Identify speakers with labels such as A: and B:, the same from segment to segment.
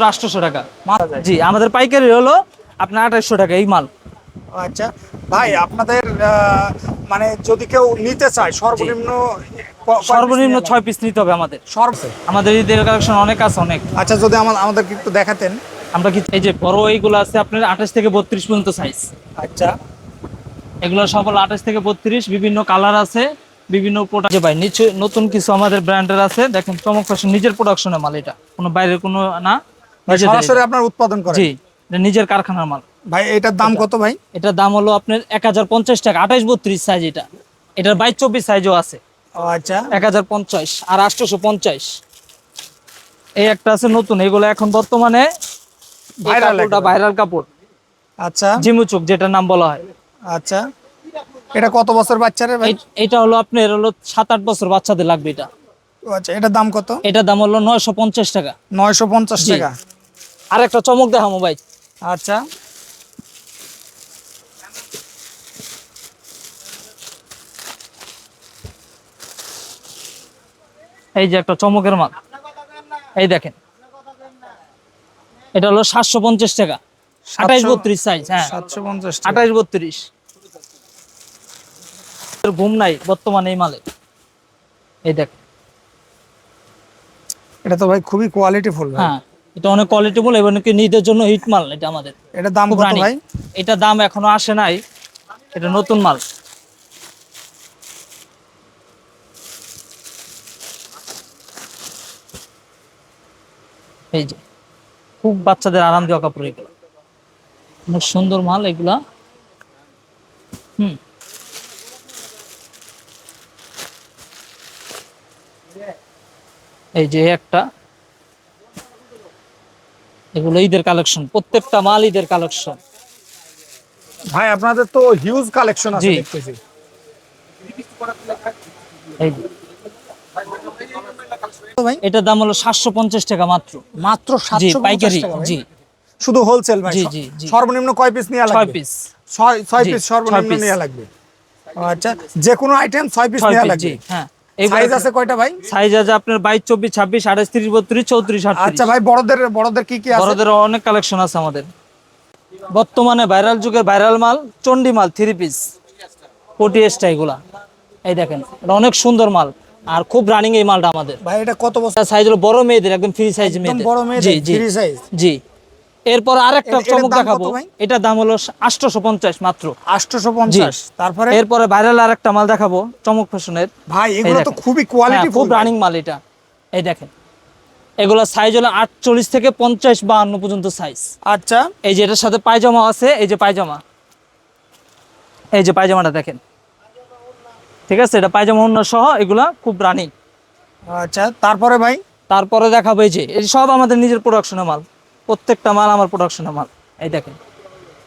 A: মাত্র আটশোশো টাকা। জি আমাদের পাইকারি হলো আপনার আঠাশশো টাকা এই মাল।
B: আচ্ছা। ভাই আপনাদের মানে যদি কেউ নিতে চায় সর্বনিম্ন
A: সর্বনিম্ন ছয় পিস নিতে হবে আমাদের?
B: সর্ব
A: আমাদের ঈদের কালেকশন অনেক আছে অনেক।
B: আচ্ছা যদি আমার আমাদেরকে একটু দেখাতেন।
A: আমরা কি এই যে বড় এইগুলো আছে আপনার আঠাশ থেকে বত্রিশ পর্যন্ত সাইজ
B: আচ্ছা।
A: এগুলো সব হলো আঠাশ থেকে বত্রিশ বিভিন্ন কালার আছে বিভিন্ন প্রোডাক্ট ভাই নিচে নতুন কিছু আমাদের ব্র্যান্ডের আছে দেখেন চমক ফ্যাশন নিজের প্রোডাকশনের মাল এটা। কোনো বাইরের কোনো না।
B: সরাসরি আপনার উৎপাদন করেন।
A: জি নিজের কারখানার মাল।
B: ভাই এটার দাম কত ভাই?
A: এটার দাম হলো আপনার এক হাজার পঞ্চাশ টাকা আঠাশ বত্রিশ সাইজ এটা। এটার বাইশ চব্বিশ সাইজও আছে।
B: আচ্ছা।
A: এক হাজার পঞ্চাশ আর আটশোশো পঞ্চাশ। এই একটা আছে নতুন এগুলো এখন বর্তমানে ভাইরাল ভাইরাল কাপড়।
B: আচ্ছা।
A: জিমুচুক যেটার নাম বলা হয়।
B: আচ্ছা। এটা কত বছর বাচ্চারে ভাই?
A: এটা হলো আপনার হলো সাত আট বছর বাচ্চাদের লাগবে এটা।
B: আচ্ছা এটার দাম কত?
A: এটার দাম হলো নয়শো পঞ্চাশ টাকা।
B: নয়শো পঞ্চাশ টাকা।
A: আর একটা চমক দেখা মোবাইল
B: আচ্ছা।
A: এই যে একটা চমকের মাল। এই দেখেন। এটা হলো সাতশো পঞ্চাশ টাকা। আঠাইশ বত্রিশ সাইজ হ্যাঁ।
B: সাতশো পঞ্চাশ
A: আঠাইশ বত্রিশ। ঘুম নাই বর্তমানে এই মালে। এই দেখ
B: এটা তো ভাই খুবই কোয়ালিটি ফুল
A: হ্যাঁ। এটা অনেক কোয়ালিটি বলে এবং কি নিজের জন্য হিট মাল এটা আমাদের।
B: এটার দাম কত ভাই?
A: এটা দাম এখনও আসে নাই। এটা নতুন মাল। এই যে খুব বাচ্চাদের আরাম দেওয়া কাপড় এগুলো। অনেক সুন্দর মাল এগুলা। হুম। এই যে একটা। এগুলো ঈদের কালেকশন প্রত্যেকটা মাল ঈদের কালেকশন।
B: ভাই আপনাদের তো হিউজ কালেকশন আছে দেখতেছি।
A: এটার দাম হলো সাতশো পঞ্চাশ টাকা মাত্র।
B: মাত্র 750
A: পাইকারি জি।
B: শুধু হোলসেল ভাই?
A: জি, জি।
B: সর্বনিম্ন কয় পিস নেওয়া
A: ছয় পিস
B: ছয় পিস সর্বনিম্ন। নেওয়া লাগবে। আচ্ছা যে কোনো আইটেম ছয় পিস নেওয়া লাগবে।
A: হ্যাঁ।
B: সাইজ আছে কয়টা ভাই?
A: সাইজ আছে আপনার বাইশ চব্বিশ ছাব্বিশ আঠাশ তিরিশ বত্রিশ চৌত্রিশ
B: আচ্ছা ভাই বড়দের বড়দের কি কি আছে?
A: বড়দের অনেক কালেকশন আছে আমাদের। বর্তমানে ভাইরাল যুগের ভাইরাল মাল চন্ডি মাল থ্রি পিস কোটি এসটা এগুলা। এই দেখেন এটা অনেক সুন্দর মাল। আর খুব রানিং এই মালটা আমাদের।
B: ভাই এটা কত বছর?
A: সাইজ হলো বড় মেয়েদের একদম ফ্রি সাইজ মেয়েদের।
B: বড় মেয়েদের
A: জি জি।
B: ফ্রি সাইজ
A: জি। এরপর আরেকটা চমক দেখাবো? এটার দাম হলো আটশোশো পঞ্চাশ মাত্র।
B: 850 তারপরে?
A: এরপরে ভাইরাল আর একটা মাল দেখাবো চমক ফ্যাশনের।
B: ভাই এগুলো তো খুবই কোয়ালিটি
A: হ্যাঁ, খুব রানিং মাল এটা। এই দেখেন। এগুলো সাইজ হলো আটচল্লিশ থেকে পঞ্চাশ বাহান্ন পর্যন্ত সাইজ
B: আচ্ছা।
A: এই যে এটার সাথে পায়জামা আছে এই যে পায়জামা। এই যে পায়জামাটা দেখেন। ঠিক আছে এটা পায়জামা অন্য সহ এগুলা খুব রানিং
B: আচ্ছা তারপরে ভাই?
A: তারপরে দেখাবো এই যে এই সব আমাদের নিজের প্রোডাকশনের মাল। প্রত্যেকটা মাল আমার প্রোডাকশনের মাল। এই দেখেন,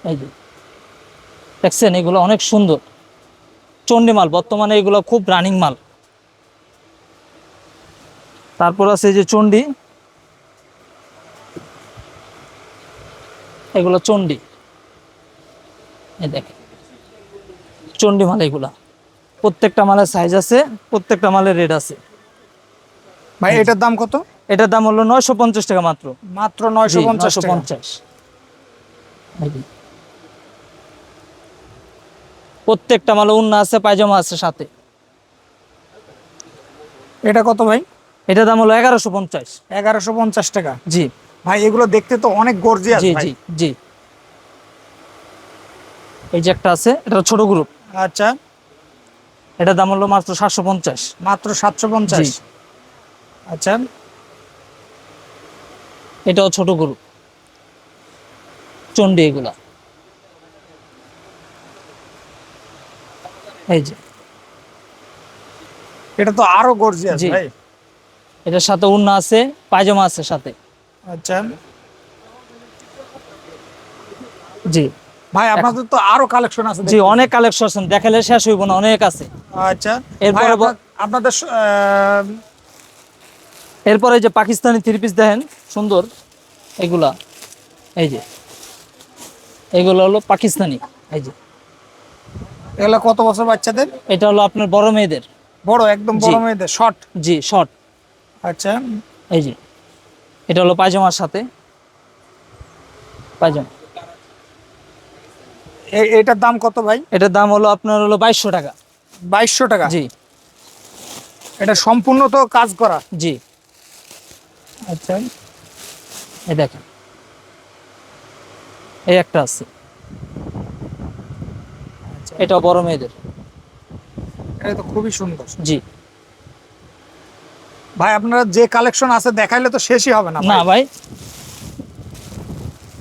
A: এই যে। দেখছেন, এগুলো অনেক সুন্দর। চণ্ডী মাল, বর্তমানে এগুলো খুব রানিং মাল। তারপর আছে যে চণ্ডী। এগুলো চণ্ডী। এই দেখেন, চণ্ডী মাল এগুলা। প্রত্যেকটা মালের সাইজ আছে, প্রত্যেকটা মালের রেট আছে।
B: ভাই, এটার দাম কত?
A: এটার দাম হলো নয়শো পঞ্চাশ টাকা মাত্র।
B: মাত্র 950 টাকা।
A: পঞ্চাশ। প্রত্যেকটা মালে উন্না আছে পায়জামা আছে সাথে।
B: এটা কত ভাই?
A: এটার দাম হলো এগারোশো পঞ্চাশ।
B: 1150 টাকা।
A: জি।
B: ভাই এগুলো দেখতে তো অনেক গর্জিয়াস
A: জি জি জি। এই যে একটা আছে এটা ছোট গ্রুপ
B: আচ্ছা।
A: এটার দাম হলো মাত্র সাতশো পঞ্চাশ।
B: মাত্র 750
A: জি।
B: আচ্ছা।
A: এটাও ছোট গরু। চন্ডী এগুলা। এই যে।
B: এটা তো আরও গর্জিয়াস
A: জি।
B: ভাই।
A: এটার সাথে উন্না আছে পায়জামা আছে সাথে।
B: আচ্ছা।
A: জি।
B: ভাই আপনাদের তো আরও কালেকশন আছে
A: জি অনেক কালেকশন আছে। দেখালে শেষ হইব না অনেক আছে।
B: আচ্ছা।
A: এরপরে
B: আপনাদের
A: এরপরে যে পাকিস্তানি থ্রি পিস দেখেন সুন্দর। এগুলা এই যে। এগুলো হলো পাকিস্তানি এই যে।
B: এগুলো কত বছর বাচ্চাদের?
A: এটা হলো আপনার বড় মেয়েদের।
B: বড় একদম বড় মেয়েদের শর্ট
A: জি শর্ট
B: আচ্ছা।
A: এই যে। এটা হলো পায়জামার সাথে। পাইজামা
B: এ- এটার দাম কত ভাই?
A: এটার দাম হলো আপনার হলো বাইশশো টাকা।
B: বাইশশো টাকা?
A: জি।
B: এটা সম্পূর্ণ তো কাজ করা।
A: জি।
B: আচ্ছা।
A: এই দেখেন। এই একটা আছে। এটা বড় মেয়েদের।
B: এটা তো খুবই সুন্দর।
A: জি।
B: ভাই আপনারা যে কালেকশন আছে দেখাইলে তো শেষই হবে না
A: না
B: ভাই।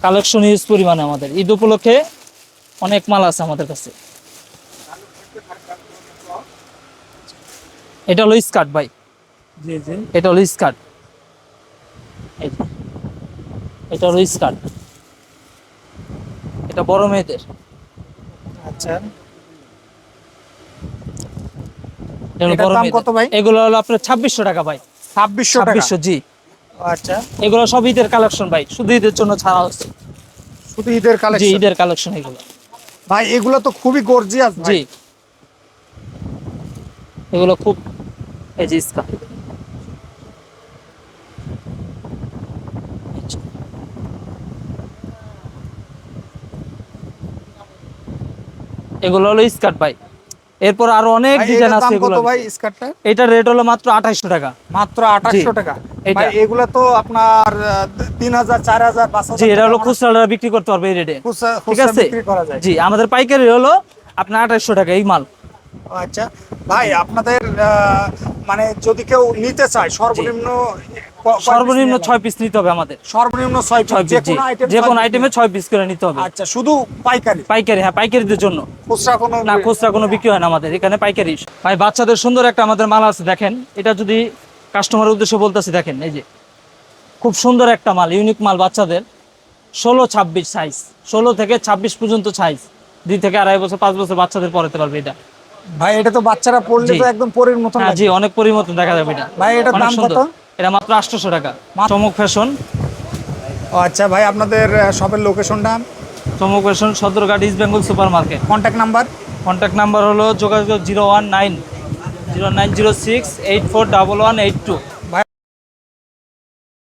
A: কালেকশন ইউজ পরিমাণে আমাদের। ঈদ উপলক্ষে অনেক মাল আছে আমাদের কাছে। এটা হলো স্কার্ট ভাই।
B: জি জি।
A: এটা হলো স্কার্ট। এই। এটা হলো স্কার্ট। এটা বড় মেয়েদের।
B: আচ্ছা। দাম কত ভাই?
A: এগুলো হলো আপনার ছাব্বিশশো টাকা ভাই।
B: ছাব্বিশশো
A: ছাব্বিশশো জি।
B: আচ্ছা।
A: এগুলো সব ঈদের কালেকশন ভাই। শুধু ঈদের জন্য ছাড়া হচ্ছে।
B: শুধু ঈদের
A: জি
B: কালেকশন?
A: ঈদের কালেকশন এগুলো।
B: ভাই এগুলো তো খুবই গর্জিয়াস
A: জি। এগুলো খুব এই যে স্কার্ট। এগুলো হলো স্কার্ট ভাই। এরপর আরও অনেক ডিজাইন আছে এগুলো।
B: ভাই স্কার্টটা?
A: এটার রেট হলো মাত্র আঠাইশশো টাকা।
B: মাত্র আঠাশশো
A: জি।
B: টাকা। ভাই এগুলো তো আপনার তিন হাজার চার হাজার পাঁচ
A: জি এটা হলো খুচরা বিক্রি করতে পারবে এই রেটে ঠিক আছে?
B: বিক্রি করা যায়।
A: জি আমাদের পাইকারি হলো আপনার আঠাইশশো টাকা এই মাল।
B: আচ্ছা। ভাই আপনাদের মানে যদি কেউ নিতে চায় সর্বনিম্ন
A: সর্বনিম্ন ছয় পিস নিতে হবে আমাদের।
B: সর্বনিম্ন ছয়
A: ছয় পিস যে কোনো আইটেমে ছয় পিস করে নিতে হবে।
B: আচ্ছা শুধু পাইকারি?
A: পাইকারি হ্যাঁ পাইকারিদের জন্য।
B: খুচরা কোনো
A: না খুচরা কোনো বিক্রি হয় না আমাদের এখানে পাইকারি। ভাই বাচ্চাদের সুন্দর একটা আমাদের মাল আছে দেখেন। এটা যদি কাস্টমারের উদ্দেশ্যে বলতেছি দেখেন এই যে। খুব সুন্দর একটা মাল ইউনিক মাল বাচ্চাদের। ষোলো ছাব্বিশ সাইজ ষোলো থেকে ছাব্বিশ পর্যন্ত সাইজ দুই থেকে আড়াই বছর পাঁচ বছর বাচ্চাদের পরাতে পারবে এটা।
B: ভাই এটা তো বাচ্চারা পড়লে তো একদম পরের মতন
A: হ্যাঁ জি অনেক পরিবর্তন দেখা যাবে এটা।
B: ভাই,
A: এটা
B: দাম কত?
A: এটা মাত্র আটশোশো টাকা। চমক ফ্যাশন।
B: ও আচ্ছা ভাই আপনাদের শপের লোকেশনটা
A: Chamak fashion Sadarghat East Bengal super market
B: contact number
A: contact number হলো যোগাযোগ zero one nine zero nine zero six eight four double one eight two.